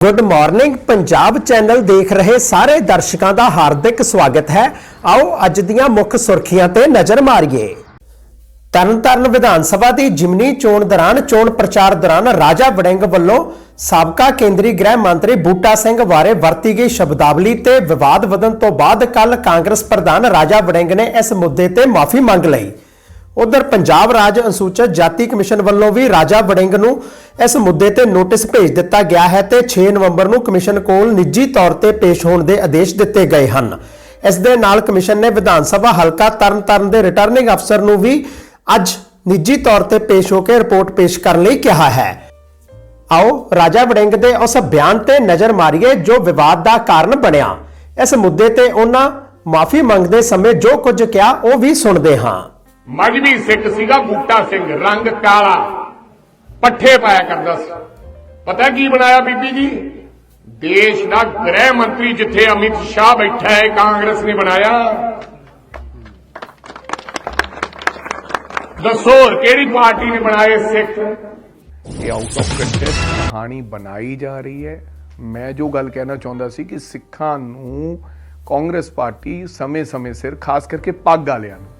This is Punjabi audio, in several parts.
ਗੁੱਡ ਮਾਰਨਿੰਗ ਪੰਜਾਬ ਚੈਨਲ ਦੇਖ ਰਹੇ ਸਾਰੇ ਦਰਸ਼ਕਾਂ ਦਾ ਹਾਰਦਿਕ ਸਵਾਗਤ ਹੈ। ਆਓ ਅੱਜ ਦੀਆਂ ਮੁੱਖ ਸੁਰਖੀਆਂ ਤੇ ਨਜ਼ਰ ਮਾਰੀਏ। ਤਰਨਤਾਰਨ ਵਿਧਾਨ ਸਭਾ ਦੀ ਜਿਮਨੀ ਚੋਣ ਦੌਰਾਨ, ਚੋਣ ਪ੍ਰਚਾਰ ਦੌਰਾਨ ਰਾਜਾ ਵੜਿੰਗ ਵੱਲੋਂ ਸਾਬਕਾ ਕੇਂਦਰੀ ਗ੍ਰਹਿ ਮੰਤਰੀ ਬੂਟਾ ਸਿੰਘ ਬਾਰੇ ਵਰਤੀ ਗਈ ਸ਼ਬਦਾਵਲੀ ਤੇ ਵਿਵਾਦ ਵਧਣ ਤੋਂ ਬਾਅਦ ਕੱਲ ਕਾਂਗਰਸ ਪ੍ਰਧਾਨ ਰਾਜਾ ਵੜਿੰਗ ਨੇ ਇਸ ਮੁੱਦੇ ਤੇ ਮਾਫੀ ਮੰਗ ਲਈ। ਉਧਰ ਪੰਜਾਬ ਰਾਜ ਅਨੁਸੂਚਿਤ ਜਾਤੀ ਕਮਿਸ਼ਨ ਵੱਲੋਂ ਵੀ ਰਾਜਾ ਵੜਿੰਗ ਨੂੰ ਇਸ ਮੁੱਦੇ ਤੇ ਨੋਟਿਸ ਭੇਜ ਦਿੱਤਾ ਗਿਆ ਹੈ ਤੇ 6 ਨਵੰਬਰ ਨੂੰ ਕਮਿਸ਼ਨ ਕੋਲ ਨਿੱਜੀ ਤੌਰ ਤੇ ਪੇਸ਼ ਹੋਣ ਦੇ ਆਦੇਸ਼ ਦਿੱਤੇ ਗਏ ਹਨ। ਇਸ ਦੇ ਨਾਲ ਕਮਿਸ਼ਨ ਨੇ ਵਿਧਾਨ ਸਭਾ ਹਲਕਾ ਤਰਨਤਾਰਨ ਦੇ ਰਿਟਰਨਿੰਗ ਅਫਸਰ ਨੂੰ ਵੀ ਅੱਜ ਨਿੱਜੀ ਤੌਰ ਤੇ ਪੇਸ਼ ਹੋ ਕੇ ਰਿਪੋਰਟ ਪੇਸ਼ ਕਰਨ ਲਈ ਕਿਹਾ ਹੈ। ਆਓ ਰਾਜਾ ਵੜਿੰਗ ਦੇ ਉਸ ਬਿਆਨ ਤੇ ਨਜ਼ਰ ਮਾਰੀਏ ਜੋ ਵਿਵਾਦ ਦਾ ਕਾਰਨ ਬਣਿਆ। ਇਸ ਮੁੱਦੇ ਤੇ ਉਹਨਾਂ ਮਾਫੀ ਮੰਗਦੇ ਸਮੇਂ ਜੋ ਕੁਝ ਕਿਹਾ ਉਹ ਵੀ ਸੁਣਦੇ ਹਾਂ। ਮਜਬੀ ਸਿੱਖ ਸੀਗਾ, ਬੂਟਾ ਸਿੰਘ, ਰੰਗ ਕਾਲਾ। ਪੱਠੇ ਪਾਇਆ ਕਰਦਾ ਸੀ। ਪਤਾ ਕੀ ਬਣਾਇਆ ਬੀਬੀ ਜੀ? ਦੇਸ਼ ਦਾ ਗ੍ਰਹਿ ਮੰਤਰੀ ਜਿੱਥੇ ਅਮਿਤ ਸ਼ਾਹ ਬੈਠਾ ਹੈ, ਕਾਂਗਰਸ ਨੇ ਬਣਾਇਆ। ਦੱਸੋ ਕਿਹੜੀ ਪਾਰਟੀ ਨੇ ਬਣਾਏ ਸਿੱਖ? ਇਹ ਆਊਟ ਆਫ ਕੰਟੈਕਸਟ ਕਹਾਣੀ ਬਣਾਈ ਜਾ ਰਹੀ ਹੈ। ਮੈਂ ਜੋ ਗੱਲ ਕਹਿਣਾ ਚਾਹੁੰਦਾ ਸੀ ਕਿ ਸਿੱਖਾਂ ਨੂੰ ਕਾਂਗਰਸ ਪਾਰਟੀ ਸਮੇਂ-ਸਮੇਂ ਸਿਰ, ਖਾਸ ਕਰਕੇ ਪੱਗ ਵਾਲਿਆਂ ਨੂੰ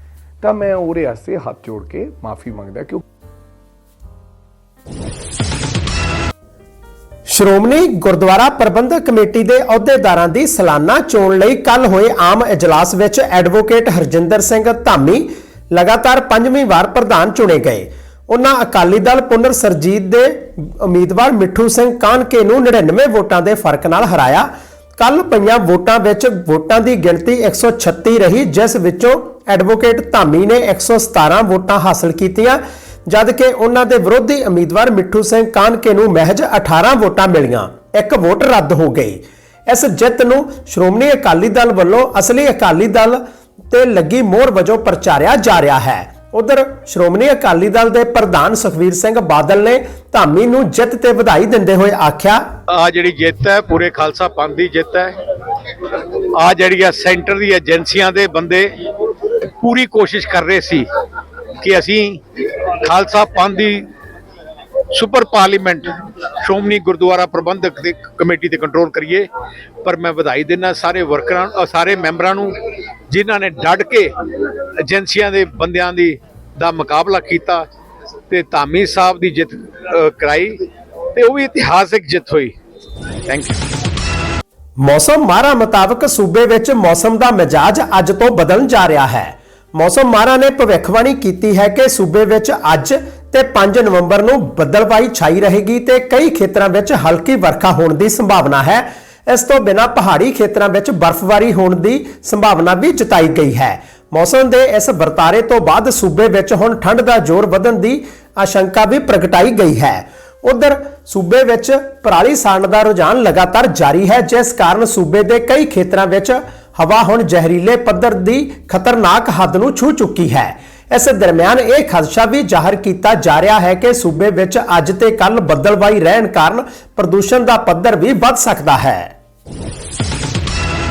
ਤਾਂ ਮੈਂ ਉਹਦੇ ਵਾਸਤੇ ਹੱਥ ਜੋੜ ਕੇ ਮਾਫੀ ਮੰਗਦਾ ਕਿਉਂ? ਸ਼੍ਰੋਮਣੀ ਗੁਰਦੁਆਰਾ ਪ੍ਰਬੰਧਕ ਕਮੇਟੀ ਦੇ ਅਹੁਦੇਦਾਰਾਂ ਦੀ ਸਾਲਾਨਾ ਚੋਣ ਲਈ ਕੱਲ ਹੋਏ ਆਮ ਇਜਲਾਸ ਵਿੱਚ ਐਡਵੋਕੇਟ ਹਰਜਿੰਦਰ ਸਿੰਘ ਧਾਮੀ ਲਗਾਤਾਰ ਪੰਜਵੀਂ ਵਾਰ ਪ੍ਰਧਾਨ ਚੁਣੇ ਗਏ। ਉਹਨਾਂ ਅਕਾਲੀ ਦਲ ਪੁਨਰ ਸਰਜੀਤ ਦੇ ਉਮੀਦਵਾਰ ਮਿੱਠੂ ਸਿੰਘ ਕਾਨਕੇ ਨੂੰ 99 ਵੋਟਾਂ ਦੇ ਫ਼ਰਕ ਨਾਲ ਹਰਾਇਆ। ਕੱਲ ਪਈਆਂ ਵੋਟਾਂ ਵਿੱਚ ਵੋਟਾਂ ਦੀ ਗਿਣਤੀ 136 ਰਹੀ, ਜਿਸ ਵਿੱਚੋਂ ਐਡਵੋਕੇਟ ਧਾਮੀ ਨੇ 117 ਵੋਟਾਂ ਹਾਸਲ ਕੀਤੀਆਂ, ਜਦਕਿ ਉਹਨਾਂ ਦੇ ਵਿਰੋਧੀ ਉਮੀਦਵਾਰ ਮਿੱਠੂ ਸਿੰਘ ਕਾਨਕੇ ਨੂੰ ਮਹਿਜ 18 ਵੋਟਾਂ ਮਿਲੀਆਂ, ਇੱਕ ਵੋਟ ਰੱਦ ਹੋ ਗਈ। ਇਸ ਜਿੱਤ ਨੂੰ ਸ਼੍ਰੋਮਣੀ ਅਕਾਲੀ ਦਲ ਵੱਲੋਂ ਅਸਲੀ ਅਕਾਲੀ ਦਲ ਤੇ ਲੱਗੀ ਮੋਹਰ ਵਜੋਂ ਪ੍ਰਚਾਰਿਆ ਜਾ ਰਿਹਾ ਹੈ। ਉਧਰ ਸ਼੍ਰੋਮਣੀ ਅਕਾਲੀ ਦਲ ਦੇ ਪ੍ਰਧਾਨ ਸੁਖਵੀਰ ਸਿੰਘ ਬਾਦਲ ਨੇ ਧਾਮੀ ਨੂੰ ਜਿੱਤ ਤੇ ਵਧਾਈ ਦਿੰਦੇ ਹੋਏ ਆਖਿਆ। ਆ ਜਿਹੜੀ ਜਿੱਤ ਹੈ ਪੂਰੇ ਖਾਲਸਾ ਪੰਥ ਦੀ ਜਿੱਤ ਹੈ। ਆ ਜਿਹੜੀ ਆ ਸੈਂਟਰ ਦੀ ਏਜੰਸੀਆਂ ਦੇ ਬੰਦੇ ਪੂਰੀ ਕੋਸ਼ਿਸ਼ ਕਰ ਰਹੇ ਸੀ ਕਿ ਅਸੀਂ ਖਾਲਸਾ ਪੰਥ ਦੀ ਸੁਪਰ ਪਾਰਲੀਮੈਂਟ ਸ਼੍ਰੋਮਣੀ ਗੁਰਦੁਆਰਾ ਪ੍ਰਬੰਧਕ ਦੀ ਕਮੇਟੀ ਤੇ ਕੰਟਰੋਲ ਕਰੀਏ ਪਰ ਮੈਂ ਵਧਾਈ ਦਿੰਦਾ ਸਾਰੇ ਵਰਕਰਾਂ ਅ, ਸਾਰੇ ਮੈਂਬਰਾਂ ਨੂੰ ਜਿਨ੍ਹਾਂ ਨੇ ਡਟ ਕੇ ਏਜੰਸੀਆਂ ਦੇ ਬੰਦਿਆਂ ਦੀ ਦਾ ਮੁਕਾਬਲਾ ਕੀਤਾ ਤੇ ਧਾਮੀ ਸਾਹਿਬ ਦੀ ਜਿੱਤ ਕਰਾਈ ਤੇ ਉਹ ਵੀ ਇਤਿਹਾਸਿਕ ਜਿੱਤ ਹੋਈ। ਥੈਂਕ ਯੂ ਮੌਸਮ ਮਾਹਰਾਂ ਮੁਤਾਬਕ ਸੂਬੇ ਵਿੱਚ ਮੌਸਮ ਦਾ ਮਿਜਾਜ ਅੱਜ ਤੋਂ ਬਦਲਣ ਜਾ ਰਿਹਾ ਹੈ। ਮੌਸਮ ਮਾਹਰਾਂ ਨੇ ਭਵਿੱਖਬਾਣੀ ਕੀਤੀ ਹੈ ਕਿ ਸੂਬੇ ਵਿੱਚ ਅੱਜ ਤੇ 5 ਨਵੰਬਰ ਨੂੰ ਬੱਦਲਬਾਈ ਛਾਈ ਰਹੇਗੀ ਤੇ ਕਈ ਖੇਤਰਾਂ ਵਿੱਚ ਹਲਕੀ ਵਰਖਾ ਹੋਣ ਦੀ ਸੰਭਾਵਨਾ ਹੈ। ਇਸ ਤੋਂ ਬਿਨਾਂ ਪਹਾੜੀ ਖੇਤਰਾਂ ਵਿੱਚ ਬਰਫ਼ਬਾਰੀ ਹੋਣ ਦੀ ਸੰਭਾਵਨਾ ਵੀ ਜਤਾਈ ਗਈ ਹੈ। ਮੌਸਮ ਦੇ ਇਸ ਵਰਤਾਰੇ ਤੋਂ ਬਾਅਦ ਸੂਬੇ ਵਿੱਚ ਹੁਣ ਠੰਡ ਦਾ ਜ਼ੋਰ ਵਧਣ ਦੀ ਆਸ਼ੰਕਾ ਵੀ ਪ੍ਰਗਟਾਈ ਗਈ ਹੈ। ਉਧਰ ਸੂਬੇ ਵਿੱਚ ਪਰਾਲੀ ਸਾੜਨ ਦਾ ਰੁਝਾਨ ਲਗਾਤਾਰ ਜਾਰੀ ਹੈ, ਜਿਸ ਕਾਰਨ ਸੂਬੇ ਦੇ ਕਈ ਖੇਤਰਾਂ ਵਿੱਚ ਹਵਾ ਹੁਣ ਜ਼ਹਿਰੀਲੇ ਪੱਧਰ ਦੀ ਖਤਰਨਾਕ ਹੱਦ ਨੂੰ ਛੂ ਚੁੱਕੀ ਹੈ। ਇਸ ਦਰਮਿਆਨ ਇਹ ਖਦਸ਼ਾ ਵੀ ਜ਼ਾਹਰ ਕੀਤਾ ਜਾ ਰਿਹਾ ਹੈ ਕਿ ਸੂਬੇ ਵਿੱਚ ਅੱਜ ਤੇ ਕੱਲ ਬੱਦਲਬਾਈ ਰਹਿਣ ਕਾਰਨ ਪ੍ਰਦੂਸ਼ਣ ਦਾ ਪੱਧਰ ਵੀ ਵੱਧ ਸਕਦਾ ਹੈ।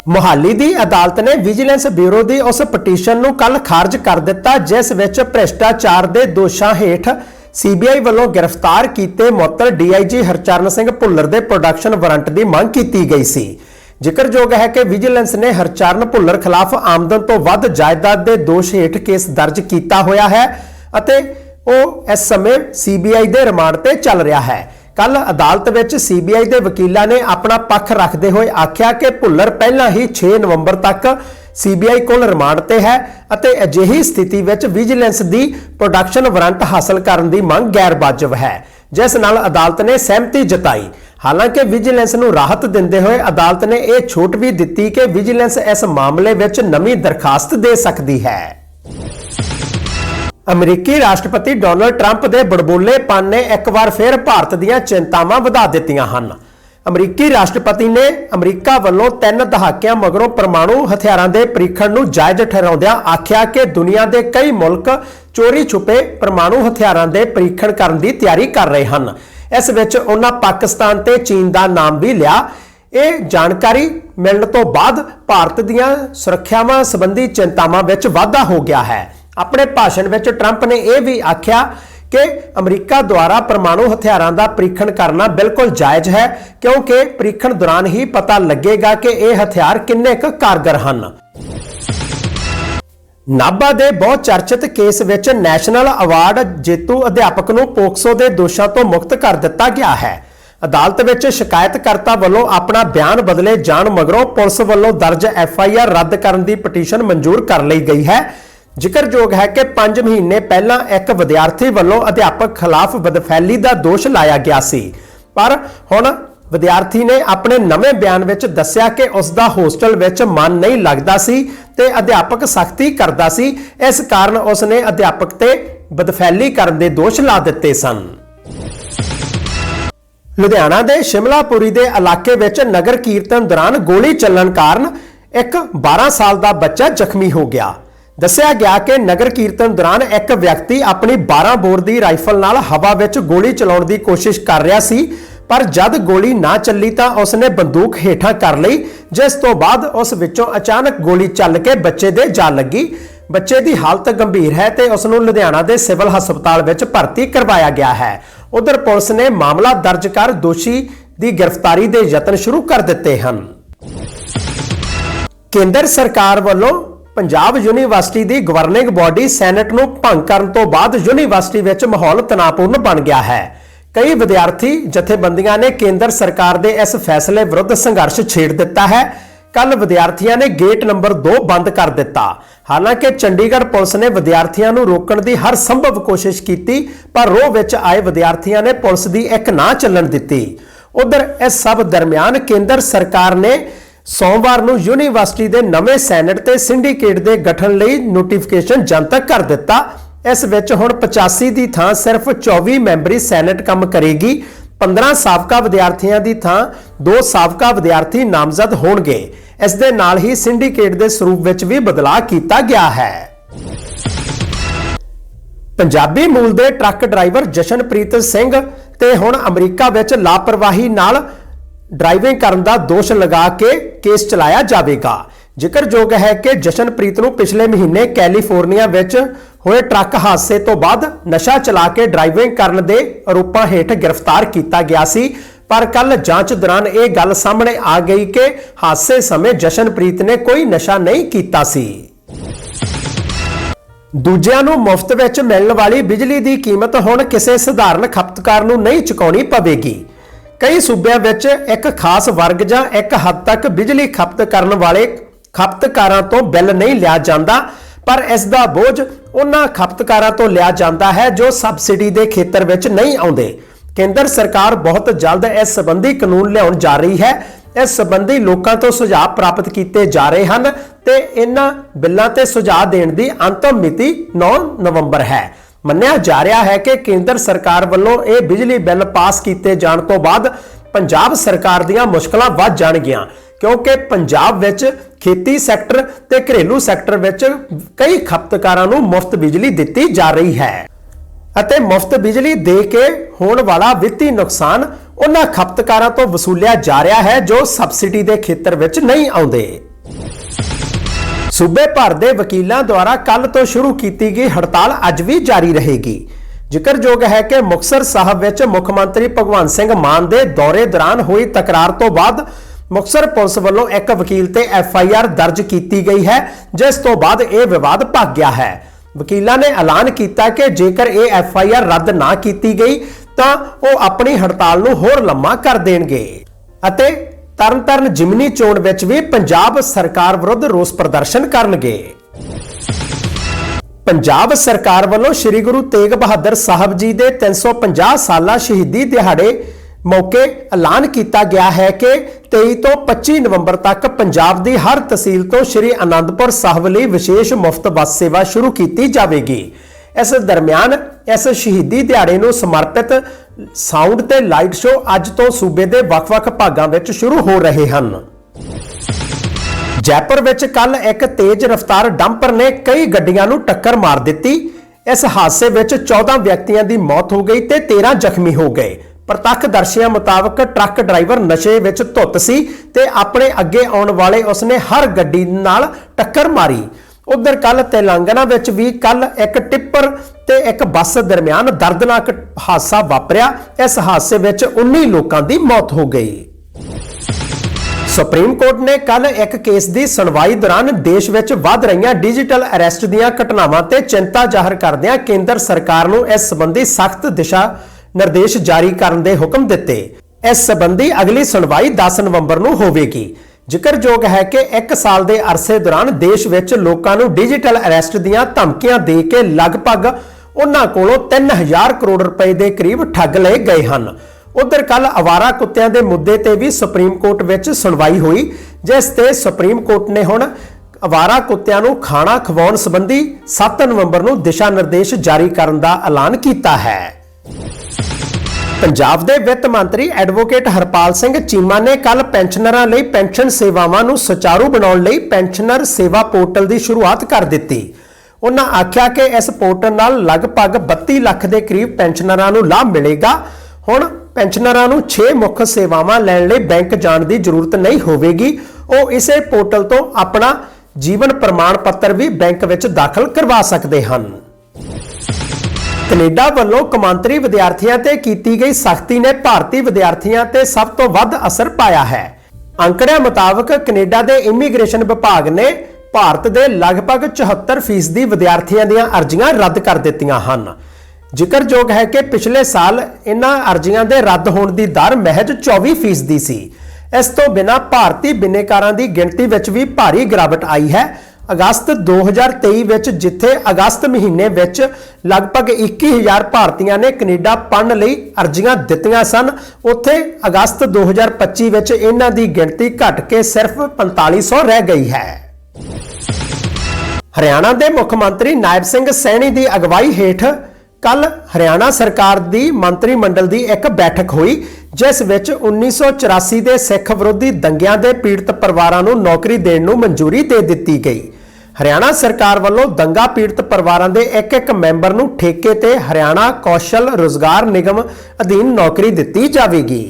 ਮੁਹਾਲੀ ਦੀ ਅਦਾਲਤ ਨੇ ਵਿਜੀਲੈਂਸ ਬਿਊਰੋ ਦੀ ਉਸ ਪਟੀਸ਼ਨ ਨੂੰ ਕੱਲ ਖਾਰਜ ਕਰ ਦਿੱਤਾ, ਜਿਸ ਵਿੱਚ ਭ੍ਰਿਸ਼ਟਾਚਾਰ ਦੇ ਦੋਸ਼ਾਂ ਹੇਠ ਸੀਬੀਆਈ ਵੱਲੋਂ ਗ੍ਰਿਫਤਾਰ ਕੀਤੇ ਮੁਅੱਤਲ ਡੀਆਈਜੀ ਹਰਚਰਨ ਸਿੰਘ ਭੁੱਲਰ ਦੇ ਪ੍ਰੋਡਕਸ਼ਨ ਵਾਰੰਟ ਦੀ ਮੰਗ ਕੀਤੀ ਗਈ ਸੀ। ਜ਼ਿਕਰਯੋਗ ਹੈ ਕਿ ਵਿਜੀਲੈਂਸ ਨੇ ਹਰਚਰਨ ਭੁੱਲਰ ਖਿਲਾਫ ਆਮਦਨ ਤੋਂ ਵੱਧ ਜਾਇਦਾਦ ਦੇ ਦੋਸ਼ ਹੇਠ ਕੇਸ ਦਰਜ ਕੀਤਾ ਹੋਇਆ ਹੈ ਅਤੇ ਉਹ ਇਸ ਸਮੇਂ ਸੀਬੀਆਈ ਦੇ ਰਿਮਾਂਡ ਤੇ ਚੱਲ ਰਿਹਾ ਹੈ। ਕੱਲ ਅਦਾਲਤ ਵਿੱਚ ਸੀਬੀਆਈ ਦੇ ਵਕੀਲਾਂ ਨੇ ਆਪਣਾ ਪੱਖ ਰੱਖਦੇ ਹੋਏ ਆਖਿਆ ਕਿ ਭੁੱਲਰ ਪਹਿਲਾਂ ਹੀ 6 ਨਵੰਬਰ ਤੱਕ ਸੀਬੀਆਈ ਕੋਲ ਰਿਮਾਂਡ ਤੇ ਹੈ ਅਤੇ ਅਜਿਹੀ ਸਥਿਤੀ ਵਿੱਚ ਵਿਜੀਲੈਂਸ ਦੀ ਪ੍ਰੋਡਕਸ਼ਨ ਵਾਰੰਟ ਹਾਸਲ ਕਰਨ ਦੀ ਮੰਗ ਗੈਰ ਵਾਜਬ ਹੈ। ਜਿਸ ਨਾਲ ਅਦਾਲਤ ਨੇ ਸਹਿਮਤੀ ਜਤਾਈ ਹਾਲਾਂਕਿ ਵਿਜੀਲੈਂਸ ਨੂੰ ਰਾਹਤ ਦਿੰਦੇ ਹੋਏ ਅਦਾਲਤ ਨੇ ਇਹ ਛੋਟ ਵੀ ਦਿੱਤੀ ਕਿ ਵਿਜੀਲੈਂਸ ਇਸ ਮਾਮਲੇ ਵਿੱਚ ਨਵੀਂ ਦਰਖਾਸਤ ਦੇ ਸਕਦੀ ਹੈ। ਅਮਰੀਕੀ ਰਾਸ਼ਟਰਪਤੀ ਡੋਨਲਡ ਟਰੰਪ ਦੇ ਬੜਬੋਲੇਪਨ ਨੇ ਇੱਕ ਵਾਰ ਫਿਰ ਭਾਰਤ ਦੀਆਂ ਚਿੰਤਾਵਾਂ ਵਧਾ ਦਿੱਤੀਆਂ ਹਨ। ਅਮਰੀਕੀ ਰਾਸ਼ਟਰਪਤੀ ਨੇ ਅਮਰੀਕਾ ਵੱਲੋਂ ਤਿੰਨ ਦਹਾਕਿਆਂ ਮਗਰੋਂ ਪਰਮਾਣੂ ਹਥਿਆਰਾਂ ਦੇ ਪ੍ਰੀਖਣ ਨੂੰ ਜਾਇਜ਼ ਠਹਿਰਾਉਂਦਿਆਂ ਆਖਿਆ ਕਿ ਦੁਨੀਆ ਦੇ ਕਈ ਮੁਲਕ ਚੋਰੀ ਛੁਪੇ ਪਰਮਾਣੂ ਹਥਿਆਰਾਂ ਦੇ ਪ੍ਰੀਖਣ ਕਰਨ ਦੀ ਤਿਆਰੀ ਕਰ ਰਹੇ ਹਨ। ਇਸ ਵਿੱਚ ਉਹਨਾਂ ਪਾਕਿਸਤਾਨ ਤੇ ਚੀਨ ਦਾ ਨਾਮ ਵੀ ਲਿਆ। ਇਹ ਜਾਣਕਾਰੀ ਮਿਲਣ ਤੋਂ ਬਾਅਦ ਭਾਰਤ ਦੀਆਂ ਸੁਰੱਖਿਆਵਾਂ ਸੰਬੰਧੀ ਚਿੰਤਾਵਾਂ ਵਿੱਚ ਵਾਧਾ ਹੋ ਗਿਆ ਹੈ। ਆਪਣੇ ਭਾਸ਼ਣ ਵਿੱਚ ਟਰੰਪ ਨੇ ਇਹ ਵੀ ਆਖਿਆ ਕਿ ਅਮਰੀਕਾ ਦੁਆਰਾ ਪਰਮਾਣੂ ਹਥਿਆਰਾਂ ਦਾ ਪ੍ਰੀਖਣ ਕਰਨਾ ਬਿਲਕੁਲ ਜਾਇਜ਼ ਹੈ, ਕਿਉਂਕਿ ਪ੍ਰੀਖਣ ਦੌਰਾਨ ਹੀ ਪਤਾ ਲੱਗੇਗਾ ਕਿ ਇਹ ਹਥਿਆਰ ਕਿੰਨੇ ਕੁ ਕਾਰਗਰ ਹਨ। ਨਾਭਾ ਦੇ ਬਹੁਤ ਚਰਚਿਤ ਕੇਸ ਵਿੱਚ ਨੈਸ਼ਨਲ ਅਵਾਰਡ ਜੇਤੂ ਅਧਿਆਪਕ ਨੂੰ ਪੋਕਸੋ ਦੇ ਦੋਸ਼ਾਂ ਤੋਂ ਮੁਕਤ ਕਰ ਦਿੱਤਾ ਗਿਆ ਹੈ। ਅਦਾਲਤ ਵਿੱਚ ਸ਼ਿਕਾਇਤਕਰਤਾ ਵੱਲੋਂ ਆਪਣਾ ਬਿਆਨ ਬਦਲੇ ਜਾਣ ਮਗਰੋਂ ਪੁਲਿਸ ਵੱਲੋਂ ਦਰਜ ਐਫ ਆਈ ਆਰ ਰੱਦ ਕਰਨ ਦੀ ਪਟੀਸ਼ਨ ਮਨਜ਼ੂਰ ਕਰ ਲਈ ਗਈ ਹੈ। ਜ਼ਿਕਰਯੋਗ ਹੈ ਕਿ 5 ਮਹੀਨੇ ਪਹਿਲਾਂ ਇੱਕ ਵਿਦਿਆਰਥੀ ਵੱਲੋਂ ਅਧਿਆਪਕ ਖਿਲਾਫ ਬਦਫੈਲੀ ਦਾ ਦੋਸ਼ ਲਾਇਆ ਗਿਆ ਸੀ। ਪਰ ਹੁਣ ਵਿਦਿਆਰਥੀ ਨੇ ਆਪਣੇ ਨਵੇਂ ਬਿਆਨ ਵਿੱਚ ਦੱਸਿਆ ਕਿ ਉਸ ਦਾ ਹੋਸਟਲ ਵਿੱਚ ਮਨ ਨਹੀਂ ਲੱਗਦਾ ਸੀ ਤੇ ਅਧਿਆਪਕ ਸਖਤੀ ਕਰਦਾ ਸੀ। ਇਸ ਕਾਰਨ ਉਸ ਨੇ ਅਧਿਆਪਕ ਤੇ ਬਦਫੈਲੀ ਕਰਨ ਦੇ ਦੋਸ਼ ਲਾ ਦਿੱਤੇ ਸਨ। ਲੁਧਿਆਣਾ ਦੇ ਸ਼ਿਮਲਾਪੁਰੀ ਦੇ ਇਲਾਕੇ ਵਿੱਚ ਨਗਰ ਕੀਰਤਨ ਦੌਰਾਨ ਗੋਲੀ ਚੱਲਣ ਕਾਰਨ ਇੱਕ 12 ਸਾਲ ਦਾ ਬੱਚਾ ਜ਼ਖਮੀ ਹੋ ਗਿਆ। ਦੱਸਿਆ ਗਿਆ ਕਿ ਨਗਰ ਕੀਰਤਨ ਦੌਰਾਨ ਇੱਕ ਵਿਅਕਤੀ ਆਪਣੀ 12 ਬੋਰ ਦੀ ਰਾਈਫਲ ਨਾਲ ਹਵਾ ਵਿੱਚ ਗੋਲੀ ਚਲਾਉਣ ਦੀ ਕੋਸ਼ਿਸ਼ ਕਰ ਰਿਹਾ ਸੀ। ਪਰ ਜਦ ਗੋਲੀ ਨਾ ਚੱਲੀ ਤਾਂ ਉਸਨੇ ਬੰਦੂਕ ਹੇਠਾਂ ਕਰ ਲਈ, ਜਿਸ ਤੋਂ ਬਾਅਦ ਉਸ ਵਿੱਚੋਂ ਅਚਾਨਕ ਗੋਲੀ ਚੱਲ ਕੇ ਬੱਚੇ ਦੇ ਜਾ ਲੱਗੀ। ਬੱਚੇ ਦੀ ਹਾਲਤ ਗੰਭੀਰ ਹੈ ਤੇ ਉਸ ਨੂੰ ਲੁਧਿਆਣਾ ਦੇ ਸਿਵਲ ਹਸਪਤਾਲ ਵਿੱਚ ਭਰਤੀ ਕਰਵਾਇਆ ਗਿਆ ਹੈ। ਉਧਰ ਪੁਲਿਸ ਨੇ ਮਾਮਲਾ ਦਰਜ ਕਰ ਦੋਸ਼ੀ ਦੀ ਗ੍ਰਿਫਤਾਰੀ ਦੇ ਯਤਨ ਸ਼ੁਰੂ ਕਰ ਦਿੱਤੇ ਹਨ। ਕੇਂਦਰ ਸਰਕਾਰ ਵੱਲੋਂ ਪੰਜਾਬ ਯੂਨੀਵਰਸਿਟੀ ਦੀ ਗਵਰਨਿੰਗ ਬਾਡੀ ਸੈਨੇਟ ਨੂੰ ਭੰਗ ਕਰਨ ਤੋਂ ਬਾਅਦ ਯੂਨੀਵਰਸਿਟੀ ਵਿੱਚ ਮਾਹੌਲ ਤਣਾਅਪੂਰਨ ਬਣ ਗਿਆ ਹੈ। ਕਈ ਵਿਦਿਆਰਥੀ ਜਥੇਬੰਦੀਆਂ ਨੇ ਕੇਂਦਰ ਸਰਕਾਰ ਦੇ ਇਸ ਫੈਸਲੇ ਵਿਰੁੱਧ ਸੰਘਰਸ਼ ਛੇੜ ਦਿੱਤਾ ਹੈ। ਕੱਲ ਵਿਦਿਆਰਥੀਆਂ ਨੇ ਗੇਟ ਨੰਬਰ 2 ਬੰਦ ਕਰ ਦਿੱਤਾ। ਹਾਲਾਂਕਿ ਚੰਡੀਗੜ੍ਹ ਪੁਲਿਸ ਨੇ ਵਿਦਿਆਰਥੀਆਂ ਨੂੰ ਰੋਕਣ ਦੀ ਹਰ ਸੰਭਵ ਕੋਸ਼ਿਸ਼ ਕੀਤੀ, ਪਰ ਰੋਹ ਵਿੱਚ ਆਏ ਵਿਦਿਆਰਥੀਆਂ ਨੇ ਪੁਲਿਸ ਦੀ ਇੱਕ ਨਾ ਚੱਲਣ ਦਿੱਤੀ। ਉਧਰ ਇਸ ਸਭ ਦਰਮਿਆਨ ਕੇਂਦਰ ਸਰਕਾਰ ਨੇ ਸੋਮਵਾਰ ਨੂੰ ਯੂਨੀਵਰਸਿਟੀ ਦੇ ਨਵੇਂ ਸੈਨੇਟ ਤੇ ਸਿੰਡੀਕੇਟ ਦੇ ਗਠਨ ਲਈ ਨੋਟੀਫਿਕੇਸ਼ਨ ਜਨਤਕ ਕਰ ਦਿੱਤਾ। ਇਸ ਵਿੱਚ ਹੁਣ 85 ਦੀ ਥਾਂ ਸਿਰਫ 24 ਮੈਂਬਰੀ ਸੈਨੇਟ ਕੰਮ ਕਰੇਗੀ 15 ਸਾਬਕਾ ਵਿਦਿਆਰਥੀਆਂ ਦੀ ਥਾਂ, ਦੋ ਸਾਬਕਾ ਵਿਦਿਆਰਥੀ ਨਾਮਜ਼ਦ ਹੋਣਗੇ। ਇਸ ਦੇ ਨਾਲ ਹੀ ਸਿੰਡੀਕੇਟ ਦੇ ਸਰੂਪ ਵਿੱਚ ਵੀ ਬਦਲਾਅ ਕੀਤਾ ਗਿਆ ਹੈ। ਪੰਜਾਬੀ ਮੂਲ ਦੇ ਟਰੱਕ ਡਰਾਈਵਰ ਜਸ਼ਨਪ੍ਰੀਤ ਸਿੰਘ ਤੇ ਹੁਣ ਅਮਰੀਕਾ ਵਿੱਚ ਲਾਪਰਵਾਹੀ ਨਾਲ ਡਰਾਈਵਿੰਗ ਕਰਨ ਦਾ ਦੋਸ਼ ਲਗਾ ਕੇ ਕੇਸ ਚਲਾਇਆ ਜਾਵੇਗਾ। ਜ਼ਿਕਰਯੋਗ ਹੈ ਕਿ ਜਸ਼ਨਪ੍ਰੀਤ ਨੂੰ ਪਿਛਲੇ ਮਹੀਨੇ ਕੈਲੀਫੋਰਨੀਆ ਵਿੱਚ ਹੋਏ ਟਰੱਕ ਹਾਦਸੇ ਤੋਂ ਬਾਅਦ ਨਸ਼ਾ ਚਲਾ ਕੇ ਡਰਾਈਵਿੰਗ ਕਰਨ ਦੇ ਆਰੋਪਾਂ ਹੇਠ ਗ੍ਰਿਫਤਾਰ ਕੀਤਾ ਗਿਆ ਸੀ। ਪਰ ਕੱਲ ਜਾਂਚ ਦੌਰਾਨ ਇਹ ਗੱਲ ਸਾਹਮਣੇ ਆ ਗਈ ਕਿ ਹਾਦਸੇ ਸਮੇਂ ਜਸ਼ਨਪ੍ਰੀਤ ਨੇ ਕੋਈ ਨਸ਼ਾ ਨਹੀਂ ਕੀਤਾ ਸੀ। ਦੂਜਿਆਂ ਨੂੰ ਮੁਫਤ ਵਿੱਚ ਮਿਲਣ ਵਾਲੀ ਬਿਜਲੀ ਦੀ ਕੀਮਤ ਹੁਣ ਕਿਸੇ ਸਧਾਰਨ ਖਪਤਕਾਰ ਨੂੰ ਨਹੀਂ ਚੁਕਾਉਣੀ ਪਵੇਗੀ। ਕਈ ਸੂਬਿਆਂ ਵਿੱਚ ਇੱਕ ਖਾਸ ਵਰਗ ਜਾਂ ਇੱਕ ਹੱਦ ਤੱਕ ਬਿਜਲੀ ਖਪਤ ਕਰਨ ਵਾਲੇ ਖਪਤਕਾਰਾਂ ਤੋਂ ਬਿੱਲ ਨਹੀਂ ਲਿਆ ਜਾਂਦਾ, ਪਰ ਇਸ ਦਾ ਬੋਝ ਉਹਨਾਂ ਖਪਤਕਾਰਾਂ ਤੋਂ ਲਿਆ ਜਾਂਦਾ ਹੈ ਜੋ ਸਬਸਿਡੀ ਦੇ ਖੇਤਰ ਵਿੱਚ ਨਹੀਂ ਆਉਂਦੇ। ਕੇਂਦਰ ਸਰਕਾਰ ਬਹੁਤ ਜਲਦ ਇਸ ਸੰਬੰਧੀ ਕਾਨੂੰਨ ਲਿਆਉਣ ਜਾ ਰਹੀ ਹੈ। ਇਸ ਸੰਬੰਧੀ ਲੋਕਾਂ ਤੋਂ ਸੁਝਾਅ ਪ੍ਰਾਪਤ ਕੀਤੇ ਜਾ ਰਹੇ ਹਨ ਤੇ ਇਹਨਾਂ ਬਿੱਲਾਂ ਤੇ ਸੁਝਾਅ ਦੇਣ ਦੀ ਅੰਤਮ ਮਿਤੀ 9 ਨਵੰਬਰ ਹੈ। ਮੰਨਿਆ ਜਾ ਰਿਹਾ ਹੈ ਕਿ ਕੇਂਦਰ ਸਰਕਾਰ ਵੱਲੋਂ ਇਹ ਬਿਜਲੀ ਬਿੱਲ ਪਾਸ ਕੀਤੇ ਜਾਣ ਤੋਂ ਬਾਅਦ ਪੰਜਾਬ ਸਰਕਾਰ ਦੀਆਂ ਮੁਸ਼ਕਲਾਂ ਵੱਧ ਜਾਣਗੀਆਂ। ਕਿਉਂਕਿ ਪੰਜਾਬ ਵਿੱਚ ਖੇਤੀ ਸੈਕਟਰ ਤੇ ਘਰੇਲੂ ਸੈਕਟਰ ਵਿੱਚ ਕਈ ਖਪਤਕਾਰਾਂ ਨੂੰ ਮੁਫਤ ਬਿਜਲੀ ਦਿੱਤੀ ਜਾ ਰਹੀ ਹੈ। ਅਤੇ ਮੁਫਤ ਬਿਜਲੀ ਦੇ ਕੇ ਹੋਣ ਵਾਲਾ ਵਿੱਤੀ ਨੁਕਸਾਨ ਉਹਨਾਂ ਖਪਤਕਾਰਾਂ ਤੋਂ ਵਸੂਲਿਆ ਜਾ ਰਿਹਾ ਹੈ ਜੋ ਸਬਸਿਡੀ ਦੇ ਖੇਤਰ ਵਿੱਚ ਨਹੀਂ ਆਉਂਦੇ। ਸੂਬੇ ਭਰ ਦੇ ਵਕੀਲਾਂ ਦੁਆਰਾ ਕੱਲ ਤੋਂ ਸ਼ੁਰੂ ਕੀਤੀ ਗਈ ਹੜਤਾਲ ਅੱਜ ਵੀ ਜਾਰੀ ਰਹੇਗੀ। ਜ਼ਿਕਰਯੋਗ ਹੈ ਕਿ ਮੁਕਤਸਰ ਸਾਹਿਬ ਵਿੱਚ ਮੁੱਖ ਮੰਤਰੀ ਭਗਵੰਤ ਸਿੰਘ ਮਾਨ ਦੇ ਦੌਰੇ ਦੌਰਾਨ ਹੋਈ ਤਕਰਾਰ ਤੋਂ ਬਾਅਦ ਮੁਕਤਸਰ ਪੁਲਿਸ ਵੱਲੋਂ ਇੱਕ ਵਕੀਲ ਤੇ ਐਫ ਆਈ ਆਰ ਦਰਜ ਕੀਤੀ ਗਈ ਹੈ, ਜਿਸ ਤੋਂ ਬਾਅਦ ਇਹ ਵਿਵਾਦ ਭੱਗ ਗਿਆ ਹੈ। ਵਕੀਲਾਂ ਨੇ ਐਲਾਨ ਕੀਤਾ ਕਿ ਜੇਕਰ ਇਹ ਐਫ ਆਈ ਆਰ ਰੱਦ ਨਾ ਕੀਤੀ ਗਈ, ਤਾਂ ਉਹ ਆਪਣੀ ਹੜਤਾਲ ਨੂੰ ਹੋਰ ਲੰਮਾ ਕਰ ਦੇਣਗੇ। ਅਤੇ ਤਰਨਤਾਰਨ ਜਿਮਨੀ ਚੋਣ ਵਿੱਚ ਵੀ ਪੰਜਾਬ ਸਰਕਾਰ ਵਿਰੁੱਧ ਰੋਸ ਪ੍ਰਦਰਸ਼ਨ ਕਰਨਗੇ। ਪੰਜਾਬ ਸਰਕਾਰ ਵੱਲੋਂ ਸ੍ਰੀ ਗੁਰੂ ਤੇਗ ਬਹਾਦਰ ਸਾਹਿਬ ਜੀ ਦੇ 350 ਸਾਲਾ ਸ਼ਹੀਦੀ ਦਿਹਾੜੇ ਮੌਕੇ ਐਲਾਨ ਕੀਤਾ ਗਿਆ ਹੈ ਕਿ 23 ਤੋਂ 25 ਨਵੰਬਰ ਤੱਕ ਪੰਜਾਬ ਦੀ ਹਰ ਤਹਿਸੀਲ ਤੋਂ ਸ੍ਰੀ ਅਨੰਦਪੁਰ ਸਾਹਿਬ ਲਈ ਵਿਸ਼ੇਸ਼ ਮੁਫਤ ਬੱਸ ਸੇਵਾ ਸ਼ੁਰੂ ਕੀਤੀ ਜਾਵੇਗੀ। ਇਸ ਦਰਮਿਆਨ ਇਸ ਸ਼ਹੀਦੀ ਦਿਹਾੜੇ ਨੂੰ ਸਮਰਪਿਤ ਸਾਊਂਡ ਤੇ ਲਾਈਟ ਸ਼ੋਅ ਅੱਜ ਤੋਂ ਸੂਬੇ ਦੇ ਵੱਖ-ਵੱਖ ਭਾਗਾਂ ਵਿੱਚ ਸ਼ੁਰੂ ਹੋ ਰਹੇ ਹਨ। ਜੈਪੁਰ ਵਿੱਚ ਕੱਲ ਇੱਕ ਤੇਜ਼ ਰਫ਼ਤਾਰ ਡੰਪਰ ਨੇ ਕਈ ਗੱਡੀਆਂ ਨੂੰ ਟੱਕਰ ਮਾਰ ਦਿੱਤੀ। ਇਸ ਹਾਦਸੇ ਵਿੱਚ 14 ਵਿਅਕਤੀਆਂ ਦੀ ਮੌਤ ਹੋ ਗਈ ਤੇ 13 ਜ਼ਖਮੀ ਹੋ ਗਏ। ਪ੍ਰਤੱਖ ਦਰਸ਼ੀਆਂ ਮੁਤਾਬਕ ਟਰੱਕ ਡਰਾਈਵਰ ਨਸ਼ੇ ਵਿੱਚ ਧੁੱਤ ਸੀ ਤੇ ਆਪਣੇ ਅੱਗੇ ਆਉਣ ਵਾਲੇ ਉਸਨੇ ਹਰ ਗੱਡੀ ਨਾਲ ਟੱਕਰ ਮਾਰੀ। ਉਧਰ ਕੱਲ ਤੇਲੰਗਾਨਾ ਵਿੱਚ ਵੀ ਕੱਲ ਇੱਕ ਟਿੱਪਰ ਤੇ ਇੱਕ ਬੱਸ ਦਰਮਿਆਨ ਦਰਦਨਾਕ ਹਾਦਸਾ ਵਾਪਰਿਆ। ਇਸ ਹਾਦਸੇ ਵਿੱਚ 19 ਲੋਕਾਂ ਦੀ ਮੌਤ ਹੋ ਗਈ। ਸੁਪਰੀਮ ਕੋਰਟ ਨੇ ਕੱਲ ਇੱਕ ਕੇਸ ਦੀ ਸੁਣਵਾਈ ਦੌਰਾਨ ਦੇਸ਼ ਵਿੱਚ ਵੱਧ ਰਹੀਆਂ ਡਿਜੀਟਲ ਅਰੈਸਟ ਦੀਆਂ ਘਟਨਾਵਾਂ ਤੇ ਚਿੰਤਾ ਜ਼ਾਹਰ ਕਰਦਿਆਂ ਕੇਂਦਰ ਸਰਕਾਰ ਨੂੰ ਇਸ ਸੰਬੰਧੀ ਸਖਤ ਦਿਸ਼ਾ ਨਿਰਦੇਸ਼ ਜਾਰੀ ਕਰਨ ਦੇ ਹੁਕਮ ਦਿੱਤੇ। ਇਸ ਸੰਬੰਧੀ ਅਗਲੀ ਸੁਣਵਾਈ 10 ਨਵੰਬਰ ਨੂੰ ਹੋਵੇਗੀ। ਜ਼ਿਕਰਯੋਗ ਹੈ ਕਿ 1 ਸਾਲ ਦੇ ਅਰਸੇ ਦੌਰਾਨ ਦੇਸ਼ ਵਿੱਚ ਲੋਕਾਂ ਨੂੰ ਡਿਜੀਟਲ ਅਰੈਸਟ ਦੀਆਂ ਧਮਕੀਆਂ ਦੇ ਕੇ ਲਗਭਗ ਉਹਨਾਂ ਕੋਲੋਂ 3000 ਕਰੋੜ ਰੁਪਏ ਦੇ ਕਰੀਬ ਠੱਗ ਲਏ ਗਏ ਹਨ। ਉਧਰ ਕੱਲ ਅਵਾਰਾ ਕੁੱਤਿਆਂ ਦੇ ਮੁੱਦੇ ਤੇ ਵੀ ਸੁਪਰੀਮ ਕੋਰਟ ਵਿੱਚ ਸੁਣਵਾਈ ਹੋਈ, ਜਿਸ ਤੇ ਸੁਪਰੀਮ ਕੋਰਟ ਨੇ ਹੁਣ ਅਵਾਰਾ ਕੁੱਤਿਆਂ ਨੂੰ ਖਾਣਾ ਖਵਾਉਣ ਸੰਬੰਧੀ 7 ਨਵੰਬਰ ਨੂੰ ਦਿਸ਼ਾ ਨਿਰਦੇਸ਼ ਜਾਰੀ ਕਰਨ ਦਾ ਐਲਾਨ ਕੀਤਾ ਹੈ। ਪੰਜਾਬ ਦੇ ਵਿੱਤ ਮੰਤਰੀ ਐਡਵੋਕੇਟ ਹਰਪਾਲ ਸਿੰਘ ਚੀਮਾ ਨੇ ਕੱਲ ਪੈਨਸ਼ਨਰਾਂ ਲਈ ਪੈਨਸ਼ਨ ਸੇਵਾਵਾਂ ਨੂੰ ਸੁਚਾਰੂ ਬਣਾਉਣ ਲਈ ਪੈਨਸ਼ਨਰ ਸੇਵਾ ਪੋਰਟਲ ਦੀ ਸ਼ੁਰੂਆਤ ਕਰ ਦਿੱਤੀ। ਉਹਨਾਂ ਆਖਿਆ ਕਿ ਇਸ ਪੋਰਟਲ ਨਾਲ ਲਗਭਗ 32 ਲੱਖ ਦੇ ਕਰੀਬ ਪੈਨਸ਼ਨਰਾਂ ਨੂੰ ਲਾਭ ਮਿਲੇਗਾ। ਹੁਣ ਪੈਨਸ਼ਨਰਾਂ ਨੂੰ 6 ਮੁੱਖ ਸੇਵਾਵਾਂ ਲੈਣ ਲਈ ਬੈਂਕ ਜਾਣ ਦੀ ਜ਼ਰੂਰਤ ਨਹੀਂ ਹੋਵੇਗੀ। ਉਹ ਇਸੇ ਪੋਰਟਲ ਤੋਂ ਆਪਣਾ ਜੀਵਨ ਪ੍ਰਮਾਣ ਪੱਤਰ ਵੀ ਬੈਂਕ ਵਿੱਚ ਦਾਖਲ ਕਰਵਾ ਸਕਦੇ ਹਨ। ਕੈਨੇਡਾ ਵੱਲੋਂ ਕਮਾਂਤਰੀ ਵਿਦਿਆਰਥੀਆਂ ਤੇ ਕੀਤੀ ਗਈ ਸਖਤੀ ਨੇ ਭਾਰਤੀ ਵਿਦਿਆਰਥੀਆਂ ਤੇ ਸਭ ਤੋਂ ਵੱਧ ਅਸਰ ਪਾਇਆ ਹੈ। ਅੰਕੜਿਆਂ ਮੁਤਾਬਕ ਕੈਨੇਡਾ ਦੇ ਇਮੀਗ੍ਰੇਸ਼ਨ ਵਿਭਾਗ ਨੇ ਭਾਰਤ ਦੇ ਲਗਭਗ 74% ਵਿਦਿਆਰਥੀਆਂ ਦੀਆਂ ਅਰਜ਼ੀਆਂ ਰੱਦ ਕਰ ਦਿੱਤੀਆਂ ਹਨ। ਜ਼ਿਕਰਯੋਗ ਹੈ ਕਿ ਪਿਛਲੇ ਸਾਲ ਇਹਨਾਂ ਅਰਜ਼ੀਆਂ ਦੇ ਰੱਦ ਹੋਣ ਦੀ ਦਰ ਮਹਿਜ 24% ਸੀ। ਇਸ ਤੋਂ ਬਿਨਾਂ ਭਾਰਤੀ ਬਿਨੇਕਾਰਾਂ ਦੀ ਗਿਣਤੀ ਵਿੱਚ ਵੀ ਭਾਰੀ ਗਿਰਾਵਟ ਆਈ ਹੈ। ਅਗਸਤ 2023 ਵਿੱਚ, ਜਿੱਥੇ ਅਗਸਤ ਮਹੀਨੇ ਵਿੱਚ ਲਗਭਗ 21000 ਭਾਰਤੀਆਂ ਨੇ ਕੈਨੇਡਾ ਪੜਨ ਲਈ ਅਰਜ਼ੀਆਂ ਦਿੱਤੀਆਂ ਸਨ। ਉੱਥੇ ਅਗਸਤ 2025 ਵਿੱਚ ਇਹਨਾਂ ਦੀ ਗਿਣਤੀ ਘਟ ਕੇ ਸਿਰਫ 4500 ਰਹਿ ਗਈ ਹੈ। ਹਰਿਆਣਾ ਦੇ ਮੁੱਖ ਮੰਤਰੀ ਨਾਇਬ ਸਿੰਘ ਸੈਣੀ ਦੀ ਅਗਵਾਈ ਹੇਠ ਕੱਲ ਹਰਿਆਣਾ ਸਰਕਾਰ ਦੀ ਮੰਤਰੀ ਮੰਡਲ ਦੀ ਇੱਕ ਬੈਠਕ ਹੋਈ, ਜਿਸ ਵਿੱਚ 1984 ਦੇ ਸਿੱਖ ਵਿਰੋਧੀ ਦੰਗਿਆਂ ਦੇ ਪੀੜਤ ਪਰਿਵਾਰਾਂ ਨੂੰ ਨੌਕਰੀ ਦੇਣ ਨੂੰ ਮਨਜ਼ੂਰੀ ਦੇ ਦਿੱਤੀ ਗਈ। ਹਰਿਆਣਾ ਸਰਕਾਰ ਵੱਲੋਂ ਦੰਗਾ ਪੀੜਤ ਪਰਿਵਾਰਾਂ ਦੇ ਇੱਕ ਇੱਕ ਮੈਂਬਰ ਨੂੰ ਠੇਕੇ ਤੇ ਹਰਿਆਣਾ ਕੌਸ਼ਲ ਰੋਜ਼ਗਾਰ ਨਿਗਮ ਅਧੀਨ ਨੌਕਰੀ ਦਿੱਤੀ ਜਾਵੇਗੀ।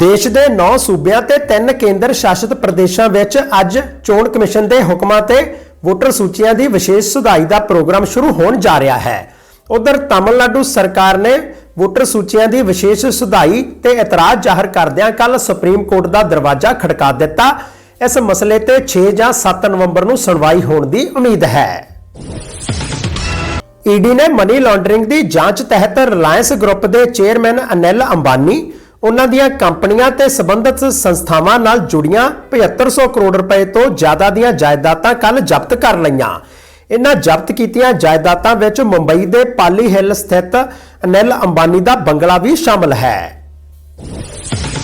ਦੇਸ਼ ਦੇ 9 ਸੂਬਿਆਂ ਤੇ 3 ਕੇਂਦਰ ਸ਼ਾਸਿਤ ਪ੍ਰਦੇਸ਼ਾਂ ਵਿੱਚ ਅੱਜ ਚੋਣ ਕਮਿਸ਼ਨ ਦੇ ਹੁਕਮਾਂ ਤੇ ਵੋਟਰ ਸੂਚੀਆਂ ਦੀ ਵਿਸ਼ੇਸ਼ ਸੁਧਾਈ ਦਾ ਪ੍ਰੋਗਰਾਮ ਸ਼ੁਰੂ ਹੋਣ ਜਾ ਰਿਹਾ ਹੈ। ਉਧਰ ਤਾਮਿਲਨਾਡੂ ਸਰਕਾਰ ਨੇ ਵੋਟਰ ਸੂਚੀਆਂ ਦੀ ਵਿਸ਼ੇਸ਼ ਸੁਧਾਈ ਤੇ ਇਤਰਾਜ਼ ਜ਼ਾਹਰ ਕਰਦਿਆਂ ਕੱਲ ਸੁਪਰੀਮ ਕੋਰਟ ਦਾ ਦਰਵਾਜ਼ਾ ਖੜਕਾ ਦਿੱਤਾ। ਇਸ ਮਸਲੇ ਤੇ 6 ਜਾਂ 7 ਨਵੰਬਰ ਨੂੰ ਸੁਣਵਾਈ ਹੋਣ ਦੀ ਉਮੀਦ ਹੈ। ਈਡੀ ਨੇ ਮਨੀ ਲਾਂਡਰਿੰਗ ਦੀ ਜਾਂਚ ਤਹਿਤ ਰਿਲਾਇੰਸ ਗਰੁੱਪ ਦੇ ਚੇਅਰਮੈਨ ਅਨਿਲ ਅੰਬਾਨੀ ਉਹਨਾਂ ਦੀਆਂ ਕੰਪਨੀਆਂ ਤੇ ਸਬੰਧਤ ਸੰਸਥਾਵਾਂ ਨਾਲ ਜੁੜੀਆਂ 7500 ਕਰੋੜ ਰੁਪਏ ਤੋਂ ਜ਼ਿਆਦਾ ਦੀਆਂ ਜਾਇਦਾਦਾਂ ਕੱਲ ਜ਼ਬਤ ਕਰ ਲਈਆਂ। ਇਹਨਾਂ ਜ਼ਬਤ ਕੀਤੀਆਂ ਜਾਇਦਾਦਾਂ ਵਿੱਚ ਮੁੰਬਈ ਦੇ ਪਾਲੀ ਹਿੱਲ ਸਥਿਤ ਅਨਿਲ ਅੰਬਾਨੀ ਦਾ ਬੰਗਲਾ ਵੀ ਸ਼ਾਮਲ ਹੈ।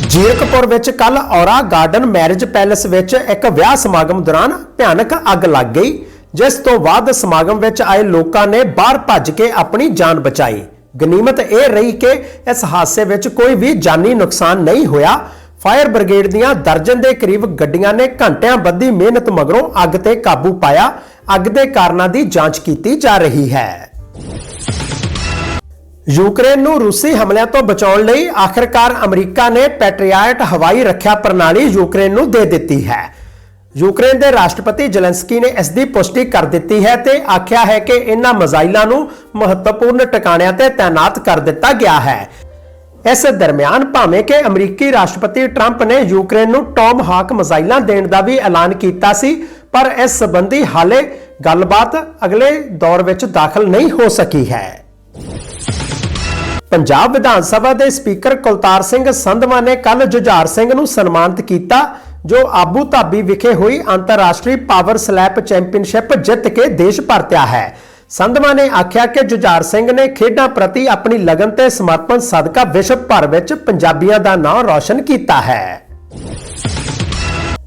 ਜੀਰਕਪੁਰ ਵਿੱਚ ਕੱਲ ਔਰਾ ਗਾਰਡਨ ਮੈਰਿਜ ਪੈਲੇਸ ਵਿੱਚ ਇੱਕ ਵਿਆਹ ਸਮਾਗਮ ਦੌਰਾਨ ਭਿਆਨਕ ਅੱਗ ਲੱਗ ਗਈ, ਜਿਸ ਤੋਂ ਬਾਅਦ ਸਮਾਗਮ ਵਿੱਚ ਆਏ ਲੋਕਾਂ ਨੇ ਬਾਹਰ ਭੱਜ ਕੇ ਆਪਣੀ ਜਾਨ ਬਚਾਈ। ਗਨੀਮਤ ਇਹ ਰਹੀ ਕਿ ਇਸ ਹਾਦਸੇ ਵਿੱਚ ਕੋਈ ਵੀ ਜਾਨੀ ਨੁਕਸਾਨ ਨਹੀਂ ਹੋਇਆ। ਫਾਇਰ ਬ੍ਰਿਗੇਡ ਦੀਆਂ ਦਰਜਨ ਦੇ ਕਰੀਬ ਗੱਡੀਆਂ ਨੇ ਘੰਟਿਆਂ ਬੱਧੀ ਮਿਹਨਤ ਮਗਰੋਂ ਅੱਗ ਤੇ ਕਾਬੂ ਪਾਇਆ। ਅੱਗ ਦੇ ਕਾਰਨਾਂ ਦੀ ਜਾਂਚ ਕੀਤੀ ਜਾ ਰਹੀ ਹੈ। ਯੂਕਰੇਨ ਨੂੰ ਰੂਸੀ ਹਮਲਿਆਂ ਤੋਂ ਬਚਾਉਣ ਲਈ ਆਖਰਕਾਰ ਅਮਰੀਕਾ ਨੇ ਪੈਟਰੀਆਟ ਹਵਾਈ ਰੱਖਿਆ ਪ੍ਰਣਾਲੀ ਯੂਕਰੇਨ ਨੂੰ ਦੇ ਦਿੱਤੀ ਹੈ। ਯੂਕਰੇਨ ਦੇ ਰਾਸ਼ਟਰਪਤੀ ਜ਼ੈਲੈਂਸਕੀ ਨੇ ਇਸ ਦੀ ਪੁਸ਼ਟੀ ਕਰ ਦਿੱਤੀ ਹੈ ਤੇ ਆਖਿਆ ਹੈ ਕਿ ਇਹਨਾਂ ਮਿਜ਼ਾਈਲਾਂ ਨੂੰ ਮਹੱਤਵਪੂਰਨ ਟਿਕਾਣਿਆਂ ਤੇ ਤਾਇਨਾਤ ਕਰ ਦਿੱਤਾ ਗਿਆ ਹੈ। ਇਸ ਦਰਮਿਆਨ ਭਾਵੇਂ ਕਿ ਅਮਰੀਕੀ ਰਾਸ਼ਟਰਪਤੀ ਟਰੰਪ ਨੇ ਯੂਕਰੇਨ ਨੂੰ ਟੌਮ ਹਾਕ ਮਿਜ਼ਾਈਲਾਂ ਦੇਣ ਦਾ ਵੀ ਐਲਾਨ ਕੀਤਾ ਸੀ, ਪਰ ਇਸ ਸੰਬੰਧੀ ਹਾਲੇ ਗੱਲਬਾਤ ਅਗਲੇ ਦੌਰ ਵਿੱਚ ਦਾਖਲ ਨਹੀਂ ਹੋ ਸਕੀ ਹੈ। ਪੰਜਾਬ ਵਿਧਾਨ ਸਭਾ ਦੇ ਸਪੀਕਰ ਕੁਲਤਾਰ ਸਿੰਘ ਸੰਧਵਾ ਨੇ ਕੱਲ ਜੁਝਾਰ ਸਿੰਘ ਨੂੰ ਸਨਮਾਨਿਤ ਕੀਤਾ, ਜੋ ਆਬੂ ਧਾਬੀ ਵਿਖੇ ਹੋਈ ਅੰਤਰਰਾਸ਼ਟਰੀ ਪਾਵਰ ਸਲੈਪ ਚੈਂਪੀਅਨਸ਼ਿਪ ਜਿੱਤ ਕੇ ਦੇਸ਼ ਪਰਤਿਆ ਹੈ। ਸੰਧਵਾ ਨੇ ਆਖਿਆ ਕਿ ਜੁਝਾਰ ਸਿੰਘ ਨੇ ਖੇਡਾਂ ਪ੍ਰਤੀ ਆਪਣੀ ਲਗਨ ਤੇ ਸਮਰਪਣ ਸਦਕਾ ਵਿਸ਼ਵ ਭਰ ਵਿੱਚ ਪੰਜਾਬੀਆਂ ਦਾ ਨਾਮ ਰੌਸ਼ਨ ਕੀਤਾ ਹੈ।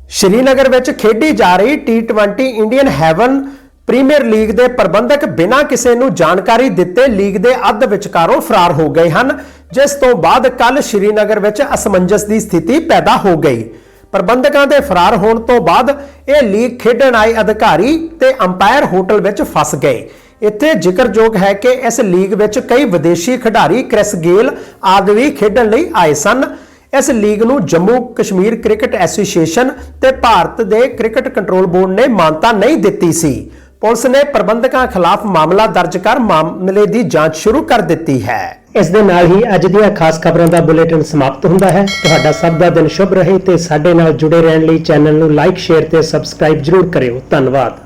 ਸ਼੍ਰੀਨਗਰ ਵਿੱਚ ਖੇਡੀ ਜਾ ਰਹੀ T20 Indian Heaven premier league ਦੇ ਪ੍ਰਬੰਧਕ ਬਿਨਾਂ ਕਿਸੇ ਨੂੰ ਜਾਣਕਾਰੀ ਦਿੱਤੇ ਲੀਗ ਦੇ ਅੱਧ ਵਿਚਕਾਰੋਂ ਫਰਾਰ ਹੋ ਗਏ ਹਨ, ਜਿਸ ਤੋਂ ਬਾਅਦ ਕੱਲ ਸ਼੍ਰੀਨਗਰ ਵਿੱਚ ਅਸਮੰਜਸ ਦੀ ਸਥਿਤੀ ਪੈਦਾ ਹੋ ਗਈ। ਪ੍ਰਬੰਧਕਾਂ ਦੇ ਫਰਾਰ ਹੋਣ ਤੋਂ ਬਾਅਦ ਇਹ ਲੀਗ ਖੇਡਣ ਆਏ ਅਧਿਕਾਰੀ ਤੇ ਅੰਪਾਇਰ ਹੋਟਲ ਵਿੱਚ ਫਸ ਗਏ। ਇੱਥੇ ਜ਼ਿਕਰਯੋਗ ਹੈ ਕਿ ਇਸ ਲੀਗ ਵਿੱਚ ਕਈ ਵਿਦੇਸ਼ੀ ਖਿਡਾਰੀ ਕ੍ਰਿਸ ਗੇਲ ਆਦਿ ਵੀ ਖੇਡਣ ਲਈ ਆਏ ਸਨ। ਇਸ ਲੀਗ ਨੂੰ ਜੰਮੂ ਕਸ਼ਮੀਰ ਕ੍ਰਿਕਟ ਐਸੋਸੀਏਸ਼ਨ ਤੇ ਭਾਰਤ ਦੇ ਕ੍ਰਿਕਟ ਕੰਟਰੋਲ ਬੋਰਡ ਨੇ ਮਾਨਤਾ ਨਹੀਂ ਦਿੱਤੀ ਸੀ। ਪੁਲਿਸ ਨੇ ਪ੍ਰਬੰਧਕਾਂ ਖਿਲਾਫ ਮਾਮਲਾ ਦਰਜ ਕਰ ਮਾਮਲੇ ਦੀ ਜਾਂਚ ਸ਼ੁਰੂ ਕਰ ਦਿੱਤੀ ਹੈ। ਇਸ ਦੇ ਨਾਲ ਹੀ ਅੱਜ ਦੀਆਂ ਖਾਸ ਖਬਰਾਂ ਦਾ ਬੁਲੇਟਿਨ ਸਮਾਪਤ ਹੁੰਦਾ ਹੈ। ਤੁਹਾਡਾ ਸਭ ਦਾ ਦਿਨ ਸ਼ੁਭ ਰਹੇ ਤੇ ਸਾਡੇ ਨਾਲ ਜੁੜੇ ਰਹਿਣ ਲਈ ਚੈਨਲ ਨੂੰ ਲਾਈਕ, ਸ਼ੇਅਰ ਤੇ ਸਬਸਕ੍ਰਾਈਬ ਜਰੂਰ ਕਰਿਓ। ਧੰਨਵਾਦ।